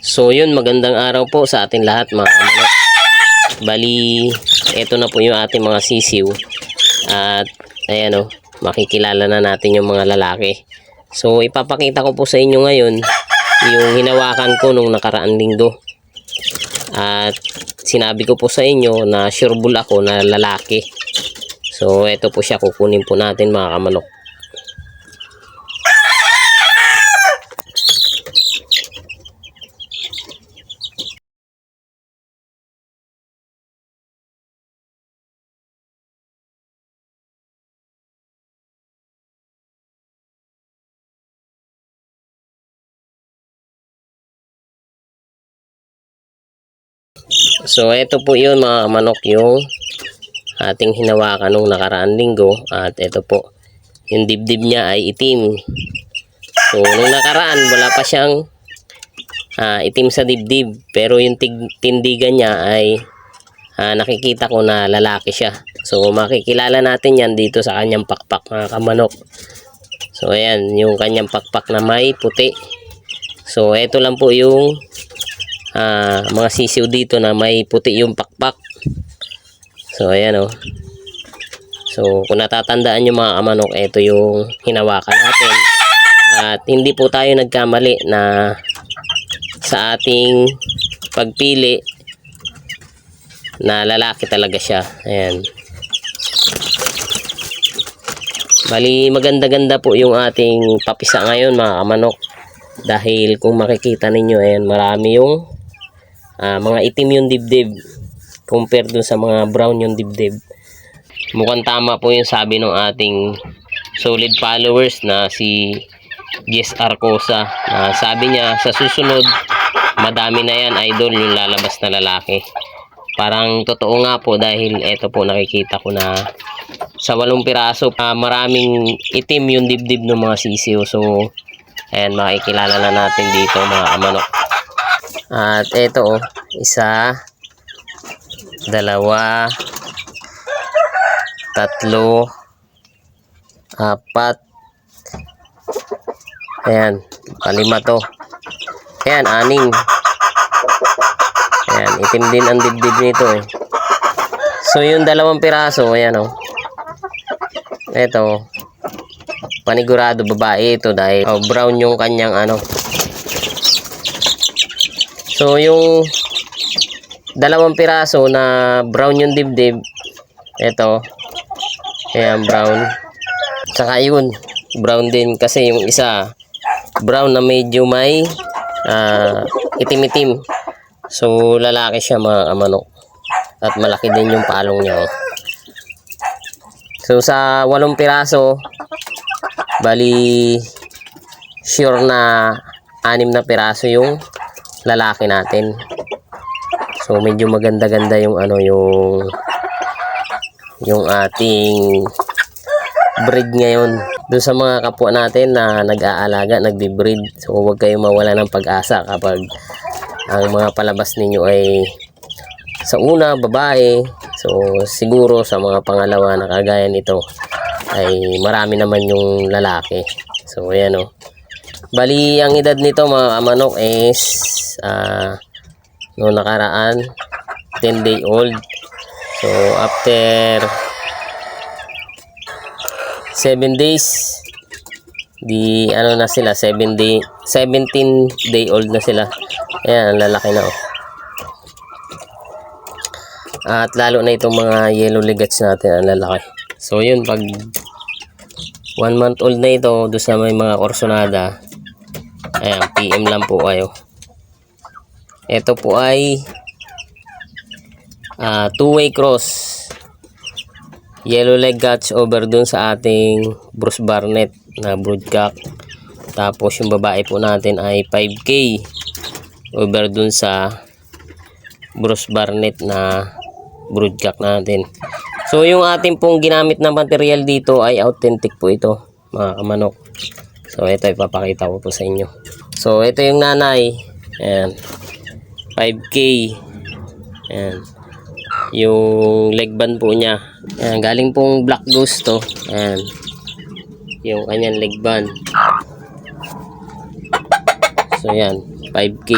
So yun, magandang araw po sa atin lahat mga kamanok. Bali, eto na po yung ating mga sisiw. At ayan o, makikilala na natin yung mga lalaki. So ipapakita ko po sa inyo ngayon yung hinawakan ko nung nakaraang linggo. At sinabi ko po sa inyo na sure bull ako na lalaki. So eto po siya, kukunin po natin mga kamanok. So ito po yun mga manok yung ating hinawakan nung nakaraan linggo at ito po yung dibdib niya ay itim. So nung nakaraan wala pa siyang ah, itim sa dibdib pero yung tindigan niya ay ah, nakikita ko na lalaki siya. So makikilala natin yan dito sa kanyang pakpak mga kamanok. So ayan yung kanyang pakpak na may puti. So ito lang po yung ah, mga sisiw dito na may puti yung pakpak. So ayan oh. So kung natatandaan yung mga kamanok, ito yung hinawakan natin. At hindi po tayo nagkamali na sa ating pagpili na lalaki talaga siya. Ayan. Bali maganda-ganda po yung ating papisa ngayon mga kamanok. Dahil kung makikita ninyo, ayan, marami yung ah, mga itim yung dibdib compare dun sa mga brown yung dibdib. Mukhang tama po yung sabi ng ating solid followers na si Jess Arcosa. na sabi niya sa susunod, madami na yan idol yung lalabas na lalaki. Parang totoo nga po dahil eto po nakikita ko na sa walong piraso, ah, maraming itim yung dibdib ng mga sisiw. So, ayan, makikilala na natin dito mga amanok. At eto, oh, isa, dalawa, tatlo, apat, ayan, palima to. Ayan, aning. Ayan, itim din ang dibdib nito eh. So, yung dalawang piraso, ayan oh. Ito, panigurado babae ito dahil oh, brown yung kanyang ano. So, yung dalawang piraso na brown yung dibdib, ito, ayan, brown. Tsaka yun, brown din kasi yung isa, brown na medyo may ah, itim-itim. So, lalaki siya mga kamanok. At malaki din yung palong niya. oh. So, sa walong piraso, bali, sure na anim na piraso yung lalaki natin. So, medyo maganda-ganda yung ano, yung yung ating breed ngayon. Doon sa mga kapwa natin na nag-aalaga, nagbe-breed. So, huwag kayong mawala ng pag-asa kapag ang mga palabas ninyo ay sa una, babae. So, siguro sa mga pangalawa na kagaya nito ay marami naman yung lalaki. So, ayan o. Bali, ang edad nito mga kamanok is ah no nakaraan 10 day old. So, after 7 days di ano na sila 7 day 17 day old na sila ayan lalaki na oh. at lalo na itong mga yellow legats natin ang lalaki so yun pag 1 month old na ito doon sa may mga korsonada ayan PM lang po kayo ito po ay ah, two-way cross yellow leg guts over dun sa ating Bruce Barnett na broodcock. Tapos yung babae po natin ay 5K over dun sa Bruce Barnett na broodcock natin. So yung ating pong ginamit na material dito ay authentic po ito mga kamanok. So ito ipapakita ko po sa inyo. So ito yung nanay. Ayan. 5K. Ayan yung leg band po niya. Ayan, galing pong Black Ghost to. Ayan. Yung kanyang leg band. So, yan. 5K.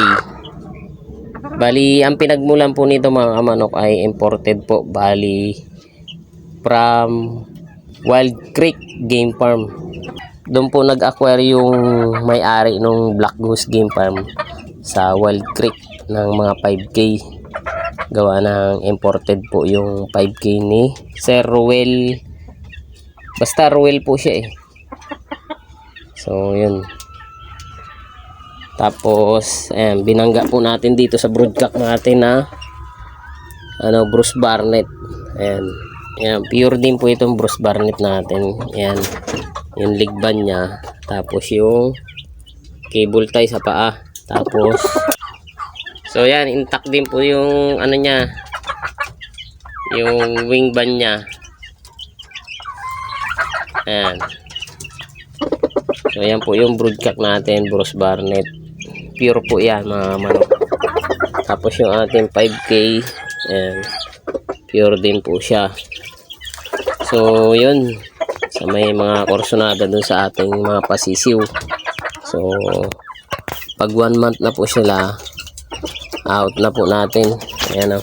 Bali, ang pinagmulan po nito mga kamanok ay imported po. Bali, from Wild Creek Game Farm. Doon po nag-acquire yung may-ari ng Black Goose Game Farm sa Wild Creek ng mga 5K. Gawa ng imported po yung 5K ni Sir Ruel. Basta Ruel po siya eh. So, yun. Tapos, ayan, binangga po natin dito sa broodcock natin na ano, Bruce Barnett. Ayan. Ayan, pure din po itong Bruce Barnett natin. Ayan. Yung ligban niya. Tapos yung cable tie sa paa. Tapos, so yan, intact din po yung ano niya. Yung wing band niya. Ayan. So, yan po yung broodcock natin, Bruce Barnett. Pure po yan, mga manok. Tapos yung ating 5K, ayan, pure din po siya. So, yun. Sa may mga korsonada dun sa ating mga pasisiw. So, pag one month na po sila, out na po natin. Ayan o.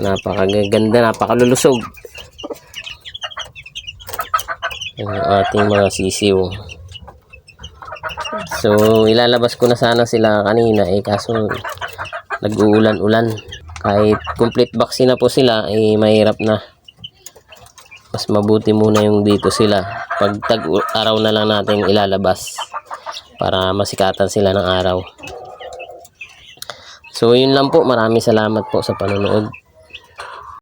Napakaganda, napakalulusog. Yung ating mga sisiw. So, ilalabas ko na sana sila kanina eh kaso nag-uulan-ulan. Kahit complete vaccine na po sila, eh mahirap na. Mas mabuti muna yung dito sila. Pag tag-araw na lang natin ilalabas para masikatan sila ng araw. So, yun lang po. Maraming salamat po sa panonood.